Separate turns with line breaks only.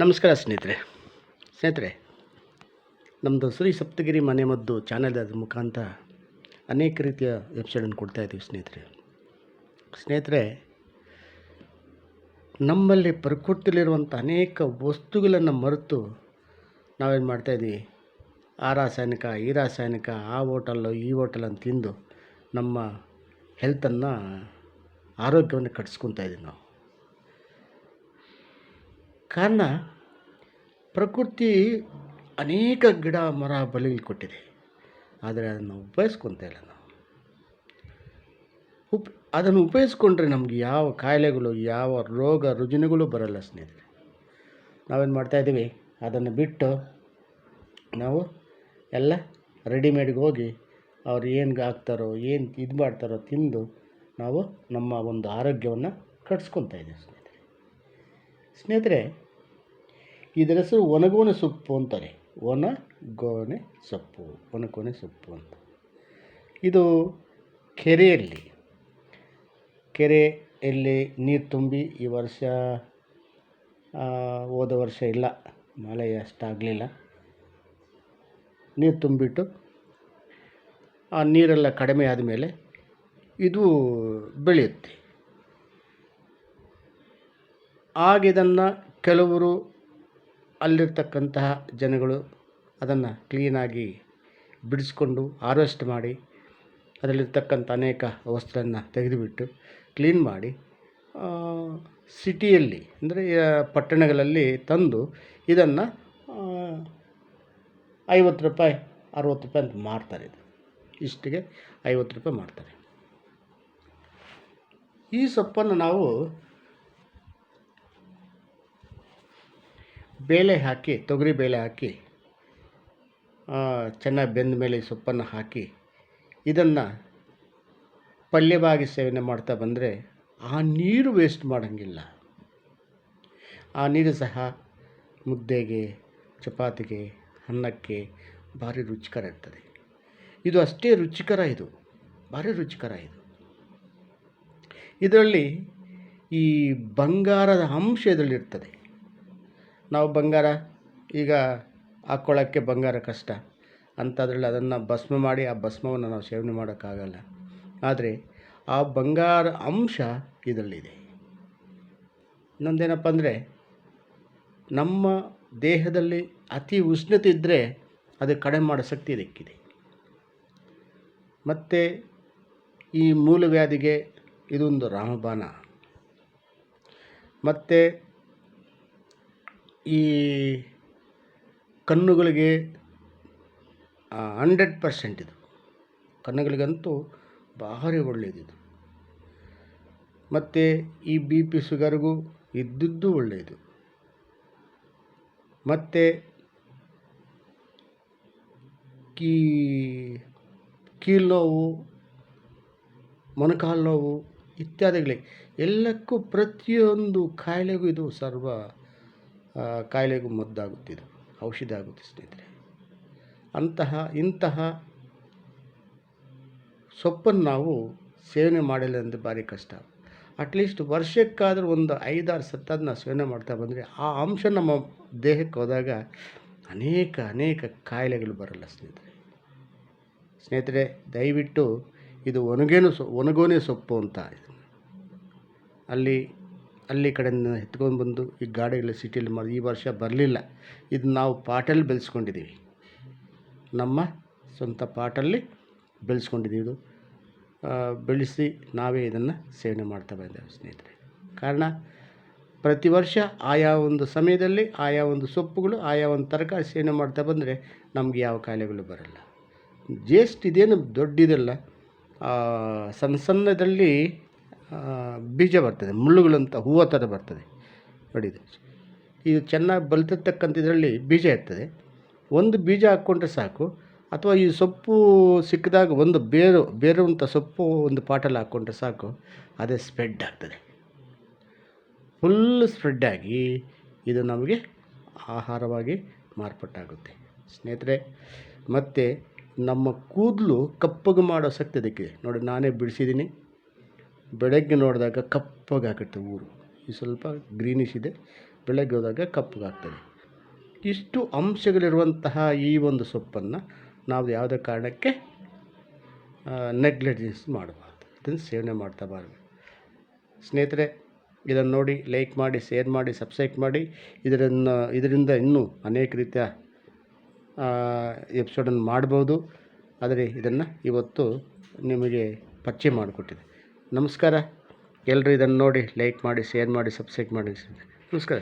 ನಮಸ್ಕಾರ ಸ್ನೇಹಿತರೆ. ಸ್ನೇಹಿತರೆ ನಮ್ಮದು ಶ್ರೀ ಸಪ್ತಗಿರಿ ಮನೆ ಮದ್ದು ಚಾನೆಲ್ ಅದ್ರ ಮುಖಾಂತರ ಅನೇಕ ರೀತಿಯ ವೆಬ್ಸೈಟನ್ನು ಕೊಡ್ತಾ ಇದ್ದೀವಿ ಸ್ನೇಹಿತರೆ. ಸ್ನೇಹಿತರೆ, ನಮ್ಮಲ್ಲಿ ಪ್ರಕೃತಿಯಲ್ಲಿರುವಂಥ ಅನೇಕ ವಸ್ತುಗಳನ್ನು ಮರೆತು ನಾವೇನು ಮಾಡ್ತಾಯಿದ್ವಿ ಆ ರಾಸಾಯನಿಕ, ಈ ರಾಸಾಯನಿಕ, ಆ ಹೋಟಲ್ಲು ಈ ಹೋಟೆಲ್ ತಿಂದು ನಮ್ಮ ಹೆಲ್ತನ್ನು ಆರೋಗ್ಯವನ್ನು ಕಟ್ಸ್ಕೊತಾ ಇದ್ದೀವಿ ನಾವು. ಕಾರಣ, ಪ್ರಕೃತಿ ಅನೇಕ ಗಿಡ, ಮರ, ಬಲಿಗಳು ಕೊಟ್ಟಿದೆ. ಆದರೆ ಅದನ್ನು ಉಪಯೋಗಿಸ್ಕೊತಾ ಇಲ್ಲ ನಾವು. ಉಪ್, ಅದನ್ನು ಉಪಯೋಗಿಸ್ಕೊಂಡ್ರೆ ನಮಗೆ ಯಾವ ಕಾಯಿಲೆಗಳು, ಯಾವ ರೋಗ, ರುಜಿನಗಳು ಬರಲ್ಲ ಸ್ನೇಹಿತರೆ. ನಾವೇನು ಮಾಡ್ತಾಯಿದ್ದೀವಿ ಅದನ್ನು ಬಿಟ್ಟು ನಾವು ಎಲ್ಲ ರೆಡಿಮೇಡ್ಗೆ ಹೋಗಿ ಅವ್ರು ಏನು ಹಾಕ್ತಾರೋ, ಏನು ಇದು ಮಾಡ್ತಾರೋ ತಿಂದು ನಾವು ನಮ್ಮ ಒಂದು ಆರೋಗ್ಯವನ್ನು ಕಟ್ಸ್ಕೊತಾ ಇದ್ದೀವಿ ಸ್ನೇಹಿತರೆ. ಸ್ನೇಹಿತರೆ ಇದರ ಹೆಸರು ಒಣಗೋನೆ ಸೊಪ್ಪು ಅಂತಾರೆ. ಒಣಗೋನೆ ಸೊಪ್ಪು, ಒಣಗೋಣೆ ಸೊಪ್ಪು ಅಂತ. ಇದು ಕೆರೆಯಲ್ಲಿ ಕೆರೆಯಲ್ಲಿ ನೀರು ತುಂಬಿ ಈ ವರ್ಷ ಹೋದ ವರ್ಷ ಇಲ್ಲ, ಮಳೆ ಅಷ್ಟಾಗಲಿಲ್ಲ ನೀರು ತುಂಬಿಟ್ಟು, ಆ ನೀರೆಲ್ಲ ಕಡಿಮೆ ಆದಮೇಲೆ ಇದು ಬೆಳೆಯುತ್ತೆ. ಆಗಿದನ್ನು ಕೆಲವರು ಅಲ್ಲಿರ್ತಕ್ಕಂತಹ ಜನಗಳು ಅದನ್ನು ಕ್ಲೀನಾಗಿ ಬಿಡಿಸ್ಕೊಂಡು ಹಾರ್ವೆಸ್ಟ್ ಮಾಡಿ ಅದರಲ್ಲಿರ್ತಕ್ಕಂಥ ಅನೇಕ ವಸ್ತುಗಳನ್ನು ತೆಗೆದುಬಿಟ್ಟು ಕ್ಲೀನ್ ಮಾಡಿ ಸಿಟಿಯಲ್ಲಿ ಅಂದರೆ ಪಟ್ಟಣಗಳಲ್ಲಿ ತಂದು ಇದನ್ನು ಐವತ್ತು ರೂಪಾಯಿ, ಅರುವತ್ತು ರೂಪಾಯಿ ಅಂತ ಮಾರ್ತಾರೆ ಇದು. ಇಷ್ಟಿಗೆ ಐವತ್ತು ರೂಪಾಯಿ ಮಾರ್ತಾರೆ. ಈ ಸೊಪ್ಪನ್ನು ನಾವು ಬೇಳೆ ಹಾಕಿ, ತೊಗರಿ ಬೇಳೆ ಹಾಕಿ ಚೆನ್ನಾಗಿ ಬೆಂದ ಮೇಲೆ ಸೊಪ್ಪನ್ನು ಹಾಕಿ, ಇದನ್ನು ಪಲ್ಯವಾಗಿ ಸೇವನೆ ಮಾಡ್ತಾ ಬಂದರೆ ಆ ನೀರು ವೇಸ್ಟ್ ಮಾಡೋಂಗಿಲ್ಲ. ಆ ನೀರು ಸಹ ಮುದ್ದೆಗೆ, ಚಪಾತಿಗೆ, ಅನ್ನಕ್ಕೆ ಭಾರಿ ರುಚಿಕರ ಇರ್ತದೆ. ಇದು ಅಷ್ಟೇ ರುಚಿಕರ ಇದು, ಭಾರಿ ರುಚಿಕರ ಇದು. ಇದರಲ್ಲಿ ಈ ಬಂಗಾರದ ಅಂಶ ಇದರಲ್ಲಿರ್ತದೆ ನಾವು ಬಂಗಾರ, ಈಗ ಹಾಕ್ಕೊಳ್ಳೋಕ್ಕೆ ಬಂಗಾರ ಕಷ್ಟ. ಅಂಥದ್ರಲ್ಲಿ ಅದನ್ನು ಭಸ್ಮ ಮಾಡಿ ಆ ಭಸ್ಮವನ್ನು ನಾವು ಸೇವನೆ ಮಾಡೋಕ್ಕಾಗಲ್ಲ. ಆದರೆ ಆ ಬಂಗಾರ ಅಂಶ ಇದರಲ್ಲಿದೆ. ಇನ್ನೊಂದೇನಪ್ಪ ಅಂದರೆ, ನಮ್ಮ ದೇಹದಲ್ಲಿ ಅತಿ ಉಷ್ಣತೆ ಇದ್ದರೆ ಅದು ಕಡಿಮೆ ಮಾಡೋ ಶಕ್ತಿ ಇದಕ್ಕಿದೆ. ಮತ್ತು ಈ ಮೂಲವ್ಯಾಧಿಗೆ ಇದೊಂದು ರಾಮಬಾಣ. ಮತ್ತು ಈ ಕಣ್ಣುಗಳಿಗೆ ಹಂಡ್ರೆಡ್ ಪರ್ಸೆಂಟ್ ಇದು. ಕಣ್ಣುಗಳಿಗಂತೂ ಭಾರಿ ಒಳ್ಳೆಯದಿದು ಮತ್ತು ಈ ಬಿ ಪಿ ಶುಗರ್ಗೂ ಇದ್ದಿದ್ದು ಒಳ್ಳೆಯದು. ಮತ್ತು ಕೀ ಕೀಲು ನೋವು, ಮೊಣಕಾಲು ನೋವು ಇತ್ಯಾದಿಗಳಿಗೆ ಎಲ್ಲಕ್ಕೂ ಪ್ರತಿಯೊಂದು ಕಾಯಿಲೆಗೂ ಇದು ಸರ್ವ ಕಾಯಿಲೆಗೂ ಮದ್ದಾಗುತ್ತಿದ್ದು ಔಷಧಿ ಆಗುತ್ತೆ ಸ್ನೇಹಿತರೆ. ಅಂತಹ, ಇಂತಹ ಸೊಪ್ಪನ್ನು ನಾವು ಸೇವನೆ ಮಾಡಿಲ್ಲ ಅಂದರೆ ಭಾರಿ ಕಷ್ಟ. ಅಟ್ಲೀಸ್ಟ್ ವರ್ಷಕ್ಕಾದರೂ ಒಂದು ಐದಾರು ಸತ್ತದನ್ನ ಸೇವನೆ ಮಾಡ್ತಾ ಬಂದರೆ ಆ ಅಂಶ ನಮ್ಮ ದೇಹಕ್ಕೆ ಹೋದಾಗ ಅನೇಕ ಅನೇಕ ಕಾಯಿಲೆಗಳು ಬರಲ್ಲ ಸ್ನೇಹಿತರೆ. ಸ್ನೇಹಿತರೆ, ದಯವಿಟ್ಟು ಇದು ಒಣಗೇನು ಸೊ, ಒಣಗೋನೆ ಸೊಪ್ಪು ಅಂತ ಅಲ್ಲಿ ಅಲ್ಲಿ ಕಡೆಯಿಂದ ಎತ್ಕೊಂಡು ಬಂದು ಈ ಗಾಡಿಗಳ ಸಿಟಿಯಲ್ಲಿ ಮಾಡಿ ಈ ವರ್ಷ ಬರಲಿಲ್ಲ. ಇದು ನಾವು ಪಾಟಲ್ಲಿ ಬೆಳೆಸ್ಕೊಂಡಿದ್ದೀವಿ ನಮ್ಮ ಸ್ವಂತ ಪಾಟಲ್ಲಿ ಬೆಳೆಸ್ಕೊಂಡಿದ್ದೀವಿ ಇದು. ಬೆಳೆಸಿ ನಾವೇ ಇದನ್ನು ಸೇವನೆ ಮಾಡ್ತಾ ಬಂದೇವೆ ಸ್ನೇಹಿತರೆ. ಕಾರಣ, ಪ್ರತಿ ವರ್ಷ ಆಯಾ ಒಂದು ಸಮಯದಲ್ಲಿ ಆಯಾ ಒಂದು ಸೊಪ್ಪುಗಳು, ಆಯಾ ಒಂದು ತರಕಾರಿ ಸೇವನೆ ಮಾಡ್ತಾ ಬಂದರೆ ನಮಗೆ ಯಾವ ಕಾಯಿಲೆಗಳು ಬರಲ್ಲ. ಜೇಸ್ಟ್ ಇದೇನು ದೊಡ್ಡದಿಲ್ಲ ಸಣ್ಣ ಸಣ್ಣದಲ್ಲಿ ಬೀಜ ಬರ್ತದೆ, ಮುಳ್ಳುಗಳಂತ ಹೂವು ಥರ ಬರ್ತದೆ ನೋಡಿ ಇದು ಚೆನ್ನಾಗಿ ಬಲ್ತಿರ್ತಕ್ಕಂಥ ಇದರಲ್ಲಿ ಬೀಜ ಇರ್ತದೆ. ಒಂದು ಬೀಜ ಹಾಕ್ಕೊಂಡ್ರೆ ಸಾಕು. ಅಥವಾ ಈ ಸೊಪ್ಪು ಸಿಕ್ಕಿದಾಗ ಒಂದು ಬೇರು, ಬೇರುವಂಥ ಸೊಪ್ಪು ಒಂದು ಪಾಟಲ್ಲಿ ಹಾಕ್ಕೊಂಡ್ರೆ ಸಾಕು. ಅದೇ ಸ್ಪ್ರೆಡ್ ಆಗ್ತದೆ. ಫುಲ್ ಸ್ಪ್ರೆಡ್ ಆಗಿ ಇದು ನಮಗೆ ಆಹಾರವಾಗಿ ಮಾರ್ಪಟ್ಟಾಗುತ್ತೆ. ಸ್ನೇಹಿತರೆ, ಮತ್ತು ನಮ್ಮ ಕೂದಲು ಕಪ್ಪಗೆ ಮಾಡೋ ಶಕ್ತಿ ಅದಕ್ಕೆ. ನೋಡಿ, ನಾನೇ ಬಿಡಿಸಿದ್ದೀನಿ. ಬೆಳಗ್ಗೆ ನೋಡಿದಾಗ ಕಪ್ಪಗಾಗುತ್ತೆ ಊರು. ಈ ಸ್ವಲ್ಪ ಗ್ರೀನಿಶ್ ಇದೆ. ಬೆಳಗ್ಗೆ ಹೋದಾಗ ಕಪ್ಪಗಾಗ್ತದೆ. ಇಷ್ಟು ಅಂಶಗಳಿರುವಂತಹ ಈ ಒಂದು ಸೊಪ್ಪನ್ನು ನಾವು ಯಾವುದೇ ಕಾರಣಕ್ಕೆ ನೆಗ್ಲೆಜೆನ್ಸ್ ಮಾಡಬಾರ್ದು. ಇದನ್ನು ಸೇವನೆ ಮಾಡ್ತಾ ಸ್ನೇಹಿತರೆ, ಇದನ್ನು ನೋಡಿ ಲೈಕ್ ಮಾಡಿ ಶೇರ್ ಮಾಡಿ ಸಬ್ಸ್ಕ್ರೈಬ್ ಮಾಡಿ. ಇದರನ್ನು, ಇದರಿಂದ ಇನ್ನೂ ಅನೇಕ ರೀತಿಯ ಎಪಿಸೋಡನ್ನು ಮಾಡ್ಬೋದು. ಆದರೆ ಇದನ್ನು ಇವತ್ತು ನಿಮಗೆ ಪರಿಚಯ ಮಾಡಿಕೊಟ್ಟಿದೆ. ನಮಸ್ಕಾರ. ಎಲ್ಲರೂ ಇದನ್ನು ನೋಡಿ ಲೈಕ್ ಮಾಡಿ ಶೇರ್ ಮಾಡಿ ಸಬ್ಸ್ಕ್ರೈಬ್ ಮಾಡಿ. ನಮಸ್ಕಾರ.